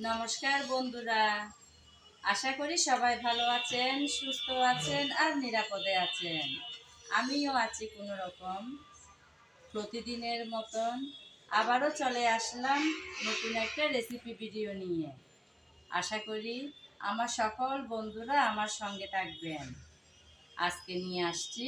নমস্কার বন্ধুরা। আশা করি সবাই ভালো আছেন, সুস্থ আছেন আর নিরাপদে আছেন। আমিও আছি কোনো রকম প্রতিদিনের মতন। আবারও চলে আসলাম নতুন একটা রেসিপি ভিডিও নিয়ে। আশা করি আমার সকল বন্ধুরা আমার সঙ্গে থাকবেন। আজকে নিয়ে আসছি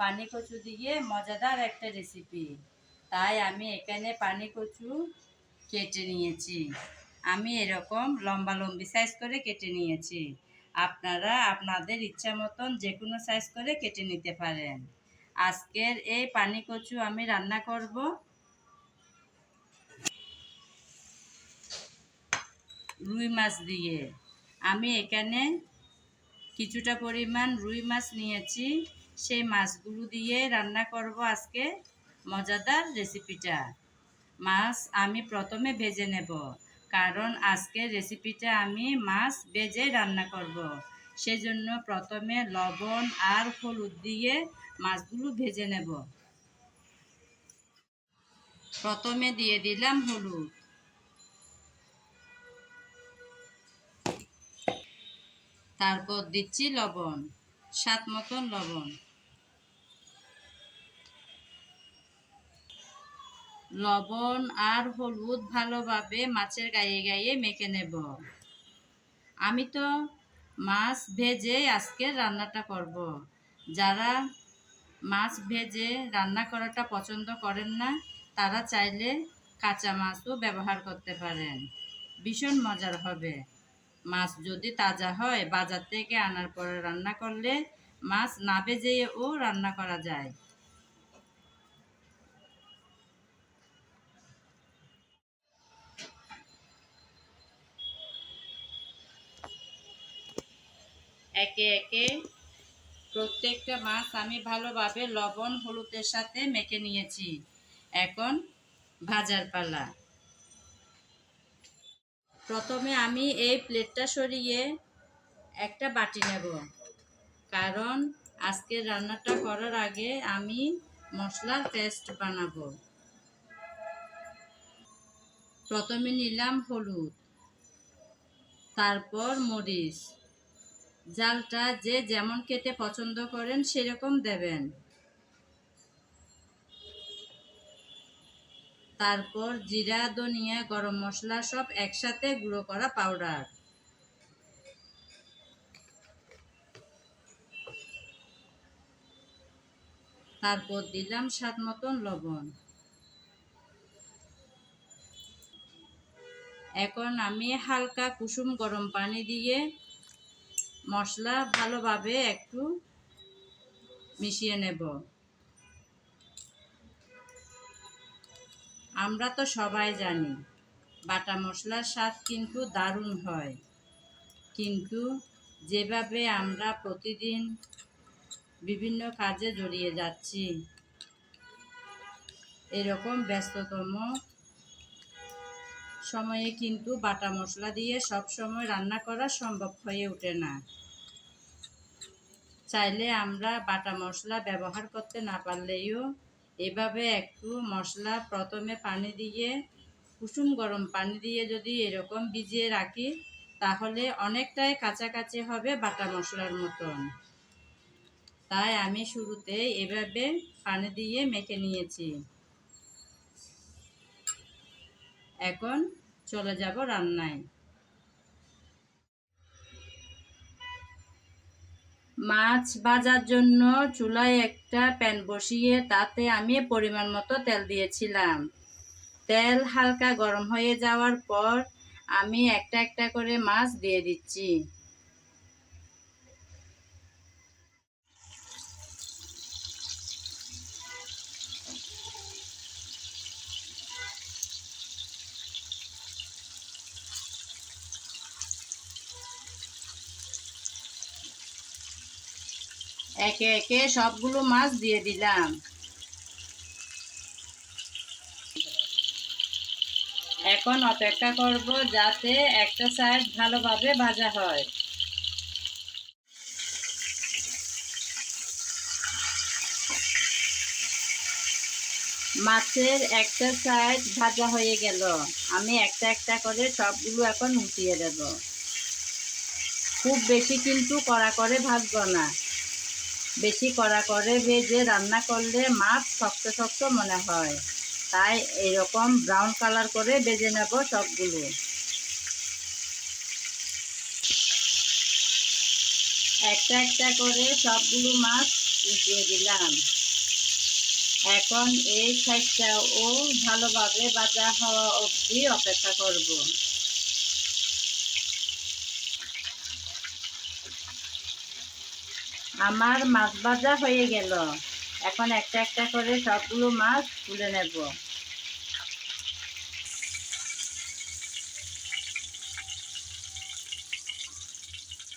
পানি কচু দিয়ে মজাদার একটা রেসিপি তাই আমি এখানে পানি কচু কেটে নিয়েছি। আমি এরকম লম্বা লম্বি সাইজ করে কেটে নিয়েছি। আপনারা আপনাদের ইচ্ছা মতন যে কোনো সাইজ করে কেটে নিতে পারেন। আজকের এই পানি কচু আমি রান্না করব। রুই মাছ দিয়ে। আমি এখানে কিছুটা পরিমাণ রুই মাছ নিয়েছি। সেই মাছগুলো দিয়ে রান্না করব আজকে। মজাদার রেসিপিটা মাছ আমি প্রথমে ভেজে নেব। কারণ আজকের রেসিপিটা আমি মাছ ভেজে রান্না করব। সেজন্য প্রথমে লবণ আর হলুদ দিয়ে মাছগুলো ভেজে নেব। প্রথমে দিয়ে দিলাম হলুদ। তারপর দিচ্ছি লবণ সাত মতন লবণ। লবণ আর হলুদ ভালোভাবে মাছের গায়ে গায়ে মেখে নেব। আমি তো মাছ ভেজে আজকে রান্নাটা করব। যারা মাছ ভেজে রান্না করাটা পছন্দ করেন না, তারা চাইলে কাঁচা মাছও ব্যবহার করতে পারেন। ভীষণ মজার হবে। মাছ যদি তাজা হয়, বাজার থেকে আনার পরে রান্না করলে মাছ না ভেজেও রান্না করা যায়। একে একে প্রত্যেকটা মাছ আমি ভালোভাবে লবণ, হলুদের সাথে মেখে নিয়েছি। এখন ভাজার পালা। প্রথমে আমি এই প্লেটটা সরিয়ে একটা বাটি নেব। কারণ আজকে রান্নাটা করার আগে আমি মশলার পেস্ট বানাবো। প্রথমে নিলাম হলুদ, তারপর মরিচ। জালটা যে যেমন কেটে পছন্দ করেন, সেরকম দেবেন। তারপর জিরা, ধনিয়া, গরম মশলা সব একসাথে গুঁড়ো করা পাউডার। তারপর দিলাম স্বাদ মতন লবণ। এখন আমি হালকা কুসুম গরম পানি দিয়ে মশলা ভালোভাবে একটু মিশিয়ে নেব। আমরা তো সবাই জানি, বাটা মশলার স্বাদ কিন্তু দারুণ হয়। কিন্তু যেভাবে আমরা প্রতিদিন বিভিন্ন কাজে জড়িয়ে যাচ্ছি, এরকম ব্যস্ততম সময়ে কিন্তু বাটা মশলা দিয়ে সব সময় রান্না করা সম্ভব হয়ে ওঠে না। চাইলে আমরা বাটা মশলা ব্যবহার করতে না পারলেও এভাবে একটু মশলা প্রথমে পানি দিয়ে কুসুম গরম পানি দিয়ে যদি এরকম ভিজিয়ে রাখি, তাহলে অনেকটাই কাছাকাছি হবে বাটা মশলার মতন। তাই আমি শুরুতে এভাবে পানি দিয়ে মেখে নিয়েছি। এখন চলে যাব রান্নায়। মাছ ভাজার জন্য চুলায় একটা প্যান বসিয়ে তাতে আমি পরিমাণ মতো তেল দিয়েছিলাম। তেল হালকা গরম হয়ে যাওয়ার পর আমি একটা একটা করে মাছ দিয়ে দিচ্ছি। একে একে সবগুলো মাছ দিয়ে দিলাম। এখন অপেক্ষা করব যাতে একটা সাইড ভালোভাবে ভাজা হয়। মাছের একটা সাইড ভাজা হয়ে গেল। আমি একটা একটা করে সবগুলো এখন উঠিয়ে দেব। খুব বেশি কিন্তু কড়া করে ভাজবো না। বেশি কড়া করে ভেজে রান্না করলে মাছ শক্ত শক্ত মনে হয়। তাই এরকম ব্রাউন কালার করে ভেজে নেব সবগুলো। একটা একটা করে সবগুলো মাছ উঠিয়ে দিলাম। এখন এই সাইডটাও ভালোভাবে বাজা হওয়া অবধি অপেক্ষা করব। আমার মাছ ভাজা হয়ে গেল। এখন একটা একটা করে সবগুলো মাছ তুলে নেব।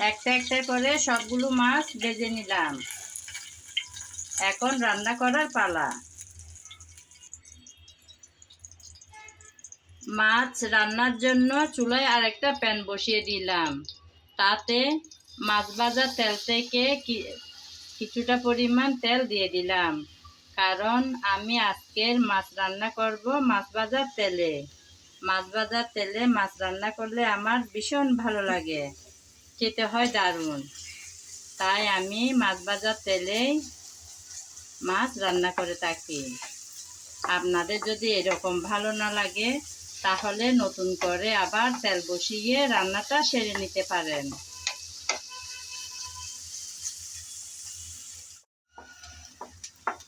একটা একটা করে সবগুলো মাছ ভেজে নিলাম। এখন রান্না করার পালা। মাছ রান্নার জন্য চুলায় আরেকটা প্যান বসিয়ে দিলাম। তাতে মাছ ভাজার তেল থেকে কিছুটা পরিমাণ তেল দিয়ে দিলাম। কারণ আমি আজকের মাছ রান্না করব মাছ ভাজার তেলে। মাছ ভাজার তেলে মাছ রান্না করলে আমার ভীষণ ভালো লাগে। খেতে হয় দারুণ। তাই আমি মাছ ভাজার তেলেই মাছ রান্না করে থাকি। আপনাদের যদি এরকম ভালো না লাগে, তাহলে নতুন করে আবার তেল বসিয়ে রান্নাটা সেরে নিতে পারেন।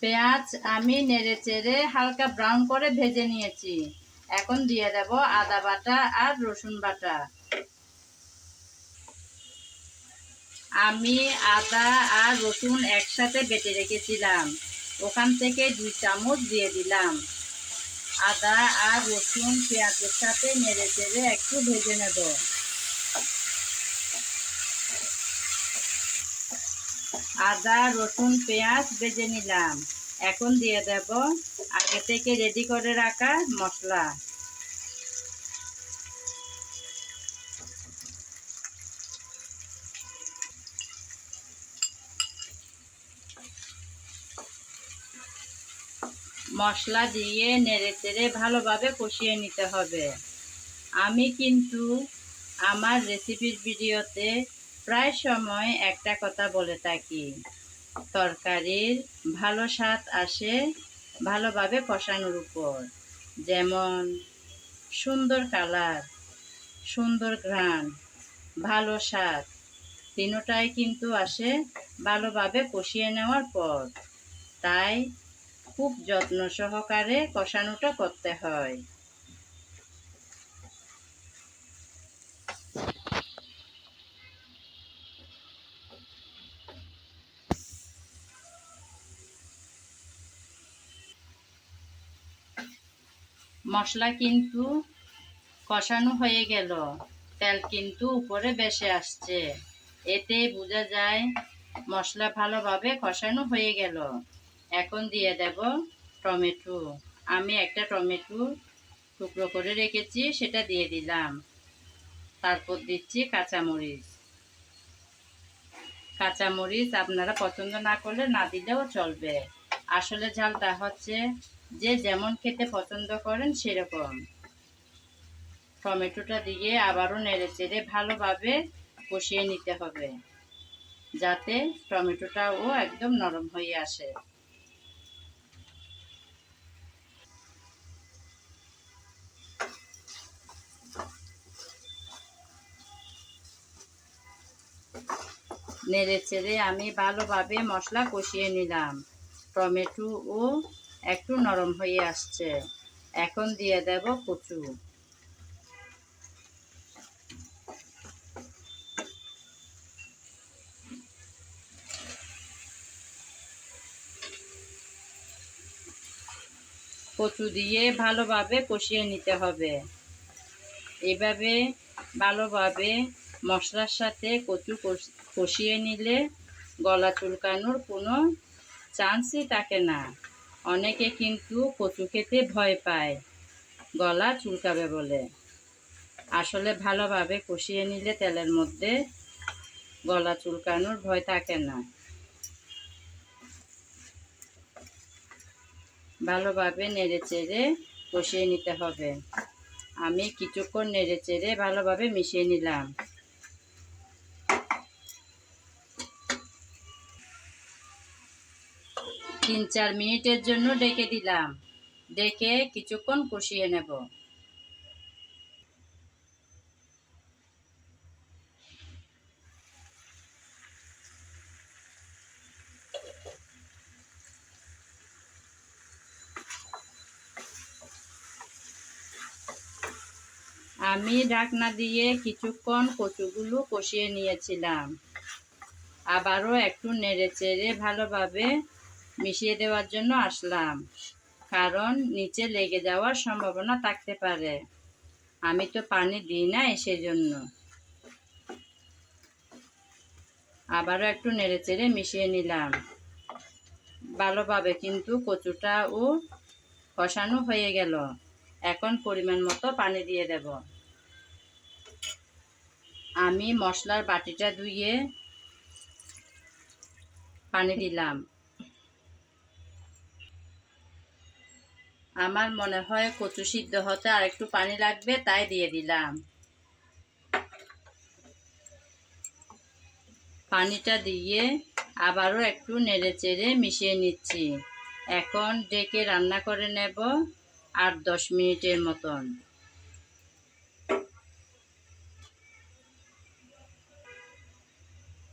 পেঁয়াজ আমি নেড়ে চেড়ে হালকা ব্রাউন করে ভেজে নিয়েছি। এখন দিয়ে দেব আদা বাটা আর রসুন বাটা। আমি আদা আর রসুন একসাথে বেটে রেখেছিলাম। ওখান থেকে দুই চামচ দিয়ে দিলাম। আদা আর রসুন পেঁয়াজের সাথে নেড়ে চেড়ে একটু ভেজে নেব। আদা, রসুন, পেঁয়াজ ভেজে নিলাম। এখন দিয়ে দেব আগে থেকে রেডি করে রাখা মশলা। মশলা দিয়ে নেড়ে চেড়ে ভালোভাবে কষিয়ে নিতে হবে। আমি কিন্তু আমার রেসিপির ভিডিওতে প্রায় সময় একটা কথা বলে থাকি। তরকারির ভালো স্বাদ আসে ভালোভাবে কষানোর উপর। যেমন, সুন্দর কালার, সুন্দর ঘ্রাণ, ভালো স্বাদ, তিনোটাই কিন্তু আসে ভালোভাবে কষিয়ে নেওয়ার পর। তাই খুব যত্ন সহকারে কষানোটা করতে হয়। মশলা কিন্তু কষানো হয়ে গেল। তেল কিন্তু উপরে বেশে আসছে। এতে বোঝা যায় মশলা ভালোভাবে কষানো হয়ে গেল। এখন দিয়ে দেব টমেটো। আমি একটা টমেটো টুকরো করে রেখেছি, সেটা দিয়ে দিলাম। তারপর দিচ্ছি কাঁচামরিচ। কাঁচামরিচ আপনারা পছন্দ না করলে না দিলেও চলবে। আসলে ঝালটা হচ্ছে যে যেমন খেতে পছন্দ করেন সেরকম। টমেটোটা দিয়ে আবারও নেড়ে চেড়ে ভালোভাবে কষিয়ে নিতে হবে, যাতে টমেটোটাও একদম নরম হয়ে আসে। নেড়ে চেড়ে আমি ভালোভাবে মশলা কষিয়ে নিলাম। টমেটো ও একটু নরম হয়ে আসছে। এখন দিয়ে দেব কচু। কচু দিয়ে ভালোভাবে কষিয়ে নিতে হবে। এভাবে ভালোভাবে মশলার সাথে কচু কষ- কষিয়ে নিলে গলা চুলকানোর কোনো চান্সই থাকে না। অনেকে কিন্তু কচু খেতে ভয় পায়। গলা চুলকাবে বলে। আসলে ভালোভাবে কষিয়ে নিলে তেলের মধ্যে গলা চুলকানোর ভয় থাকে না। ভালোভাবে নেড়ে চেড়ে কষিয়ে নিতে হবে। আমি কিছুক্ষণ নেড়ে চেড়ে ভালোভাবে মিশিয়ে নিলাম। তিন চার মিনিটের জন্য ডেকে দিলাম। ডেকে কিছুক্ষণ কষিয়ে নেব। আমি ঢাকনা দিয়ে কিছুক্ষণ কচুগুলো কষিয়ে নিয়েছিলাম। আবারও একটু নেড়ে চেড়ে ভালোভাবে মিশিয়ে দেওয়ার জন্য আসলাম। কারণ নিচে লেগে যাওয়ার সম্ভাবনা থাকতে পারে। আমি তো পানি দিই না সেই জন্য আবারও একটু নেড়ে চেড়ে মিশিয়ে নিলাম। ভালোভাবে কিন্তু কচুটাও কষানো হয়ে গেল। এখন পরিমাণ মতো পানি দিয়ে দেব। আমি মশলার বাটিটা ধুয়ে পানি দিলাম। আমার মনে হয় কচু সিদ্ধ হতে আর একটু পানি লাগবে, তাই দিয়ে দিলাম। পানিটা দিয়ে আবারও একটু নেড়ে চেড়ে মিশিয়ে নিচ্ছি। এখন ডেকে রান্না করে নেব আট দশ মিনিটের মতন।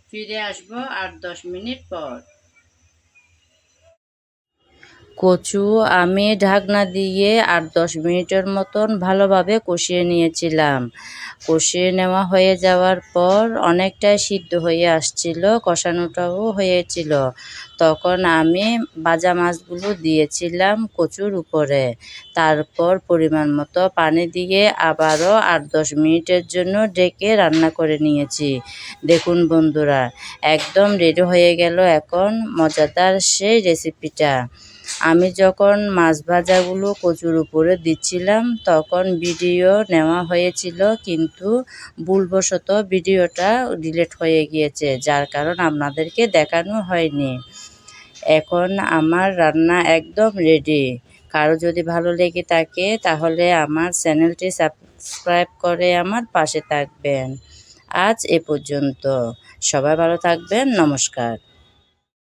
ফিরে আসব আট দশ মিনিট পর। কচু আমি ঢাকনা দিয়ে আট দশ মিনিটের মতন ভালোভাবে কষিয়ে নিয়েছিলাম। কষিয়ে নেওয়া হয়ে যাওয়ার পর অনেকটাই সিদ্ধ হয়ে আসছিল, কষানোটাও হয়েছিল। তখন আমি ভাজা মাছগুলো দিয়েছিলাম কচুর উপরে। তারপর পরিমাণ মতো পানি দিয়ে আবারও আট দশ মিনিটের জন্য ডেকে রান্না করে নিয়েছি। দেখুন বন্ধুরা, একদম রেডি হয়ে গেল এখন মজাদার সেই রেসিপিটা। আমি যখন মাছ ভাজাগুলো কচুর উপরে দিচ্ছিলাম, তখন ভিডিও নেওয়া হয়েছিল, কিন্তু ভুলবশত ভিডিওটা ডিলেট হয়ে গিয়েছে, যার কারণ আপনাদেরকে দেখানো হয়নি। এখন আমার রান্না একদম রেডি। কারও যদি ভালো লেগে থাকে, তাহলে আমার চ্যানেলটি সাবস্ক্রাইব করে আমার পাশে থাকবেন। আজ এ পর্যন্ত। সবাই ভালো থাকবেন, নমস্কার।